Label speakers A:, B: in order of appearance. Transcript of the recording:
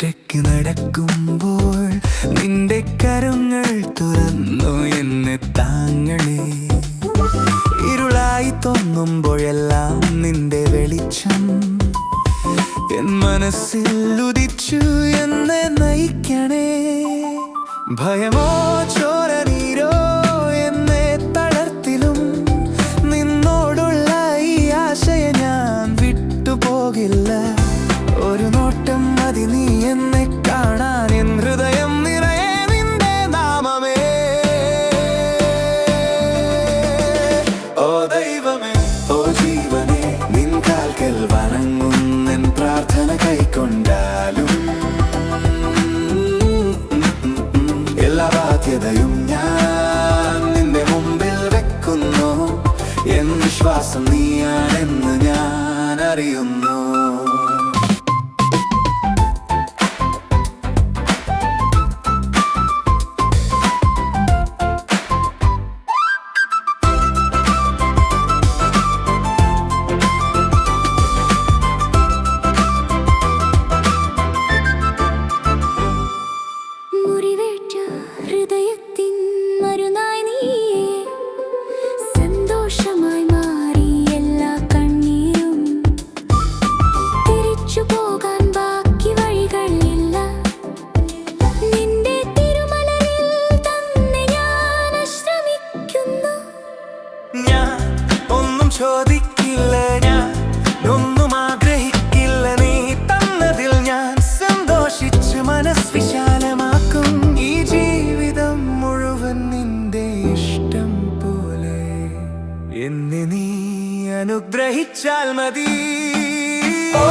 A: ഒറ്റയ്ക്ക് നടക്കുമ്പോൾ നിന്റെ കരങ്ങൾ തുറന്നു എന്നെ താങ്ങളെ ഇരുളായി തോന്നുമ്പോഴെല്ലാം നിന്റെ വെളിച്ചം എൻ മനസ്സിൽ ഉദിച്ചു എന്നെ നയിക്കണേ. ഭയമോ ചോര ബാധ്യതയും ഞാൻ നിന്റെ മുമ്പിൽ വെക്കുന്നു. എൻ വിശ്വാസം നീയാണെന്ന് ഞാൻ അറിയുന്നു. ചോദിക്കില്ല നീ അനുഗ്രഹിച്ചാൽ മതി. ഓ